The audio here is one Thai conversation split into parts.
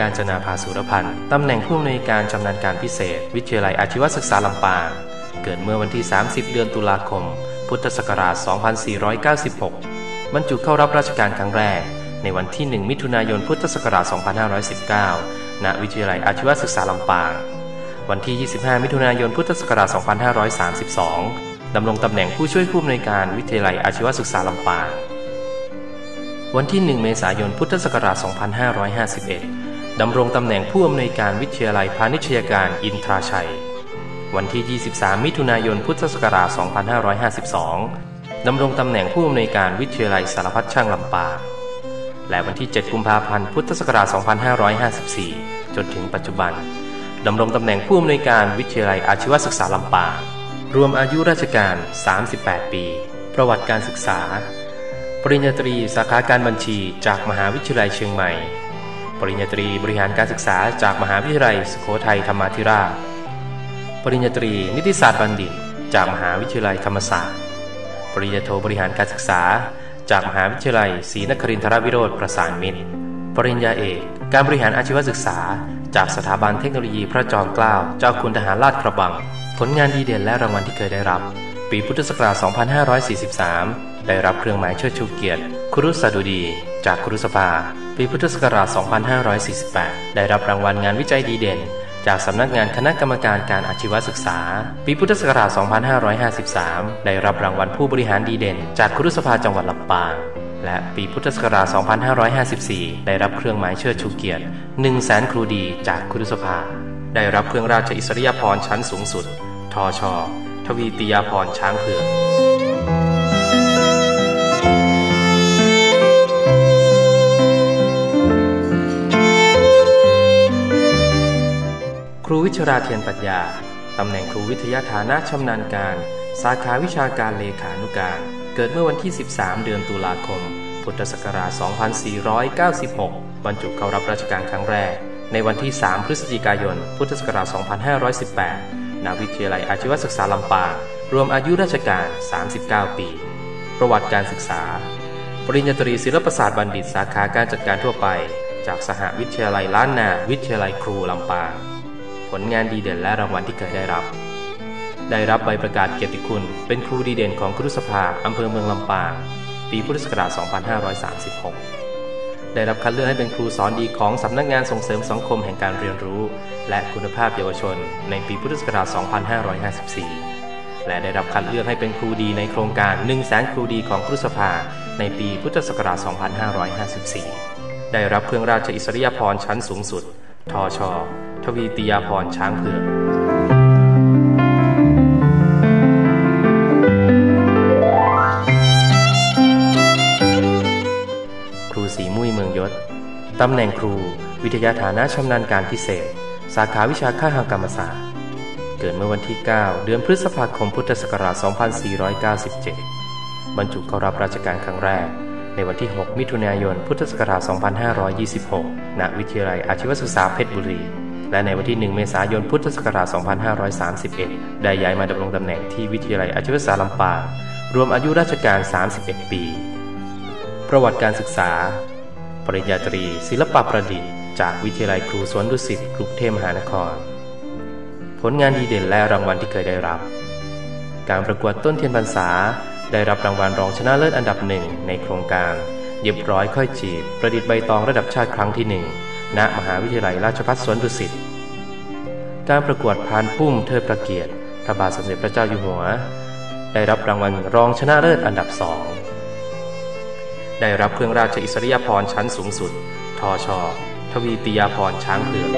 การจนาภาสุรพันธ์ ตำแหน่งผู้อำนวยการชำนาญการพิเศษ วิทยาลัยอาชีวศึกษาลำปาง เกิดเมื่อวันที่ 30 เดือนตุลาคม พุทธศักราช 2496 บรรจุเข้ารับราชการครั้งแรก ในวันที่ 1 มิถุนายน พุทธศักราช 2519 ณ วิทยาลัยอาชีวศึกษาลำปาง วันที่ 25 มิถุนายน พุทธศักราช 2532 ดำรงตำแหน่งผู้ช่วยผู้อำนวยการวิทยาลัยอาชีวศึกษาลำปางวันที่ 1 เมษายน พุทธศักราช 2551 ดำรงตำแหน่งผู้อำนวยการวิทยาลัยพาณิชยการอินทราชัย วันที่ 23 มิถุนายน พุทธศักราช 2552 ดำรงตำแหน่งผู้อำนวยการวิทยาลัยสารพัดช่างลำปาง และวันที่ 7 กุมภาพันธ์ พุทธศักราช 2554 จนถึงปัจจุบัน ดำรงตำแหน่งผู้อำนวยการวิทยาลัยอาชีวศึกษาลำปาง รวมอายุราชการ 38 ปี ประวัติการศึกษา ปริญญาตรีสาขาการบัญชีจากมหาวิทยาลัยเชียงใหม่ ปริญญาตรีบริหารการศึกษาจากมหาวิทยาลัยสุโขทัยธรรมาธิราช ปริญญาตรีนิติศาสตร์บัณฑิต จากมหาวิทยาลัยธรรมศาสตร์ ปริญญาโทบริหารการศึกษา จากมหาวิทยาลัยศรีนครินทรวิโรธประสานมิตร ปริญญาเอก การบริหารอาชีวศึกษา จากสถาบันเทคโนโลยีพระจอมเกล้าเจ้าคุณทหารลาดกระบัง ผลงานดีเด่นและรางวัลที่เคยได้รับ ปีพุทธศักราช 2543 ได้รับเครื่องหมายเชิดชูเกียรติ ครุสดุดี จากครุสภา ปีพุทธศักราช 2548 ได้รับรางวัลงานวิจัยดีเด่น จากสำนักงานคณะกรรมการการอาชีวศึกษา ปีพุทธศักราช 2553 ได้รับรางวัลผู้บริหารดีเด่น จากครุสภาจังหวัดลำปางและปีพุทธศักราช 2554 ได้รับเครื่องหมายเชิดชูเกียรติ1 0 0 0 0แสนครูดีจากครุสภา ได้รับเครื่องราชอิสริยาภรณ์ชั้นสูงสุด ทช ทวีติยาภรช้างเผือกครูวิชราเทียนปัญญา ตำแหน่งครูวิทยาฐานะชำนาญการ สาขาวิชาการเลขานุการ เกิดเมื่อวันที่ 13 เดือนตุลาคม พุทธศักราช 2496 บรรจุเข้ารับราชการครั้งแรก ในวันที่ 3 พฤศจิกายน พุทธศักราช 2518 ณวิทยาลัยอาชีวศึกษาลำปางรวมอายุราชการ 39 ปี ประวัติการศึกษา ปริญญาตรีศิลปศาสตร์บัณฑิตสาขาการจัดการทั่วไป จากสหวิทยาลัยล้านนา วิทยาลัยครูลำปาง ผลงานดีเด่นและรางวัลที่เคยได้รับ ได้รับใบประกาศเกียรติคุณ เป็นครูดีเด่นของครุสภาอำเภอเมืองลำปาง ปีพุทธศักราช 2536 ได้รับคัดเลือกให้เป็นครูสอนดีของสำนักงานส่งเสริมสังคมแห่งการเรียนรู้ และคุณภาพเยาวชน ในปีพุทธศักราช 2554 และได้รับคัดเลือกให้เป็นครูดีในโครงการ 1 0 0 0 0แสนครูดีของครุสภา ในปีพุทธศักราช 2554 ได้รับเครื่องราชอิสริยาภรณ์ชั้นสูงสุด ทช ทวีติยาภรณ์ช้างเผือก ตำแหน่งครู วิทยาฐานะชำนาญการพิเศษ สาขาวิชาข้าหากรรมศาสตร์ เกิดเมื่อวันที่ 9 เดือนพฤษภาคมพุทธศักราช 2497 บรรจุเข้ารับราชการครั้งแรก ในวันที่ 6 มิถุนายน พุทธศักราช 2526 ณ วิทยาลัยอาชีวศึกษาเพชรบุรี และในวันที่ 1 เมษายน พุทธศักราช 2531 ได้ย้ายมาดำรงตำแหน่งที่วิทยาลัยอาชีวศึกษาลำปาง รวมอายุราชการ 31 ปี ประวัติการศึกษา ปริญญาตรี ศิลปประดิษฐ์ จากวิทยาลัยครูสวนดุสิตกรุงเทพมหานคร ผลงานดีเด่นและรางวัลที่เคยได้รับ การประกวดต้นเทียนพรรษา ได้รับรางวัลรองชนะเลิศอันดับหนึ่งในโครงการ เย็บร้อยค่อยจีบ ประดิษฐ์ใบตองระดับชาติครั้งที่หนึ่งณมหาวิทยาลัยราชภัฏสวนดุสิต การประกวดพานพุ่มเทิดพระเกียรติพระบาทสมเด็จพระเจ้าอยู่หัว ได้รับรางวัลรองชนะเลิศอันดับสอง ได้รับเครื่องราชอิสริยาภรณ์ชั้นสูงสุดทชทวีติยาภรณ์ช้างเผือก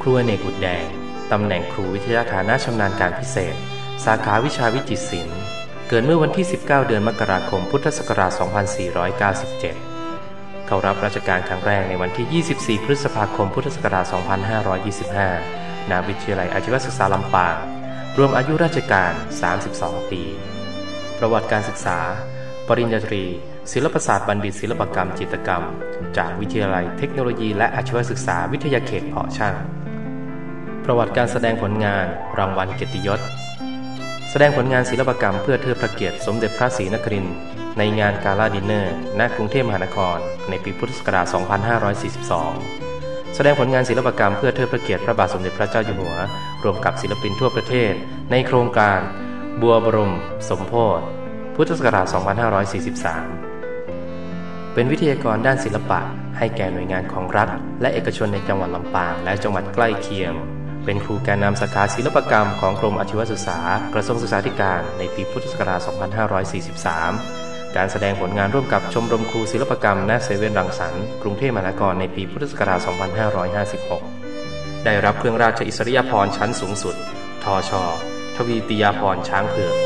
ครูอเนกบุตรแดง ตำแหน่งครูวิทยาฐานะชำนาญการพิเศษ สาขาวิชาวิจิตรศิลป์ เกิดเมื่อวันที่ 19 เดือนมกราคม พุทธศักราช 2497 เข้ารับราชการครั้งแรกในวันที่ 24 พฤษภาคม พุทธศักราช 2525 ณ วิทยาลัยอาชีวศึกษาลำปาง รวมอายุราชการ 32 ปี ประวัติการศึกษา ปริญญาตรี ศิลปศาสตร์บัณฑิตศิลปกรรม จิตรกรรม จากวิทยาลัยเทคโนโลยี และอาชีวศึกษาวิทยาเขตเพาะช่าง ประวัติการแสดงผลงาน รางวัลเกียรติยศ แสดงผลงานศิลปกรรมเพื่อเทิดพระเกียรติสมเด็จพระศรีนครินทร์ ในงานกาลาดินเนอร์ณกรุงเทพมหานคร ในปีพุทธศักราช 2542 แสดงผลงานศิลปกรรมเพื่อเทิดพระเกียรติพระบาทสมเด็จพระเจ้าอยู่หัว รวมกับศิลปินทั่วประเทศ ในโครงการ บัวบรม สมโพธิพุทธศักราช 2543 เป็นวิทยากรด้านศิลปะ ให้แก่หน่วยงานของรัฐ และเอกชนในจังหวัดลำปางและจังหวัดใกล้เคียงเป็นครูแกนนำสาขาศิลปกรรมของกรมอาชีวศึกษา กระทรวงศึกษาธิการในปีพุทธศักราช 2543 การแสดงผลงานร่วมกับชมรมครูศิลปกรรมณเซเว่นรังสรรค์กรุงเทพมหานครในปีพุทธศักราช 2556 ได้รับเครื่องราชอิสริยาภรณ์ชั้นสูงสุด ทช ทวีติยาภรณ์ช้างเผือก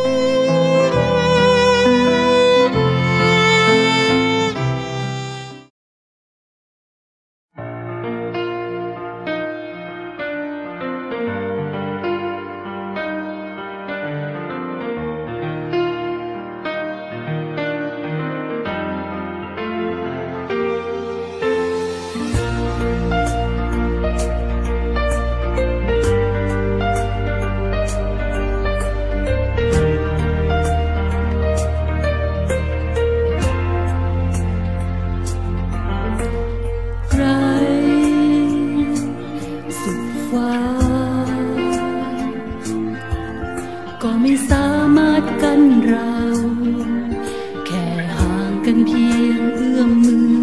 ห่างกันเพียงเอื้อมมือ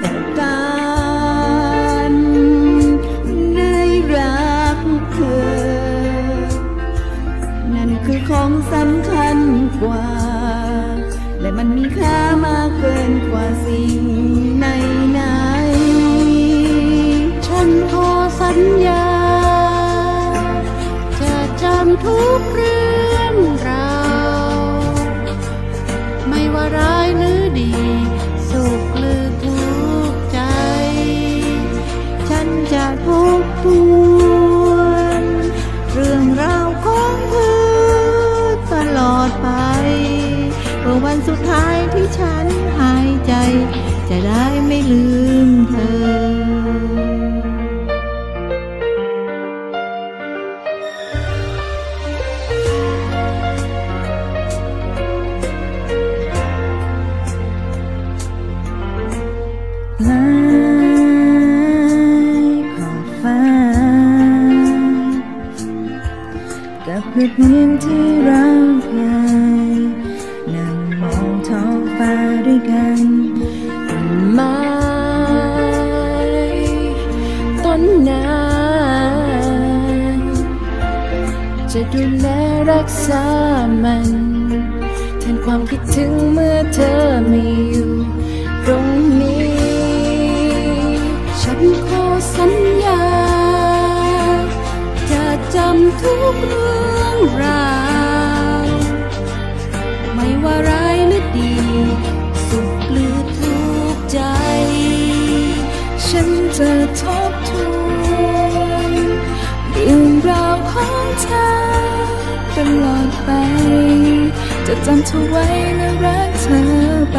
แต่การได้รักเธอ นั่นคือของสำคัญกว่า และมันมีค่ามากเกินกว่าสิ่ง สุดท้ายที่ฉันหายใจ จะได้ไม่ลืมเธอลายขอบฟ้ากับเพื่อนที่เราเคยนั่ง ฟ้าด้วยกันต้นไม้ต้นน้ำจะดูแลรักษามันแทนความคิดถึงเมื่อเธอไม่อยู่ตรงนี้ ฉันขอสัญญา จะจำทุกเรื่องราว ไม่ว่าร้าย จะจำเธอไว้และรักเธอไป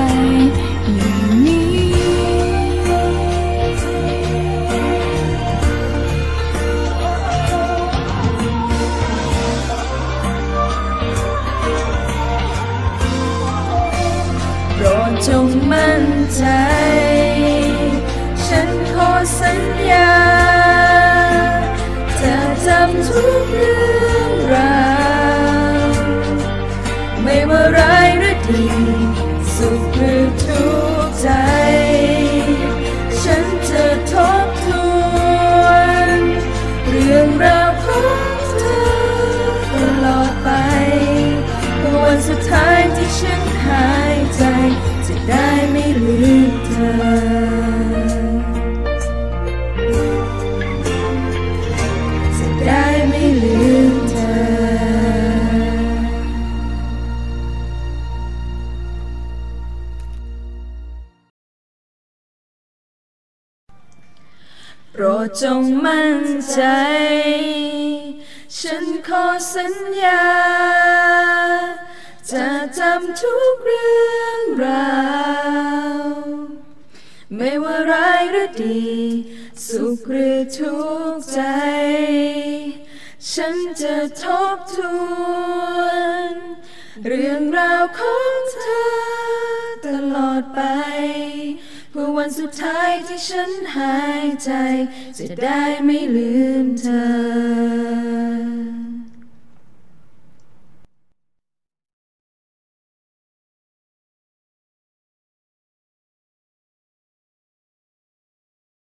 จงมั่นใจ ฉันขอสัญญา จะจำทุกเรื่องราว ไม่ว่าร้ายหรือดี สุขหรือทุกข์ใจ ฉันจะทบทวน เรื่องราวของเธอ วันสุดท้ายที่ฉันหายใจ จะได้ไม่ลืมเธอ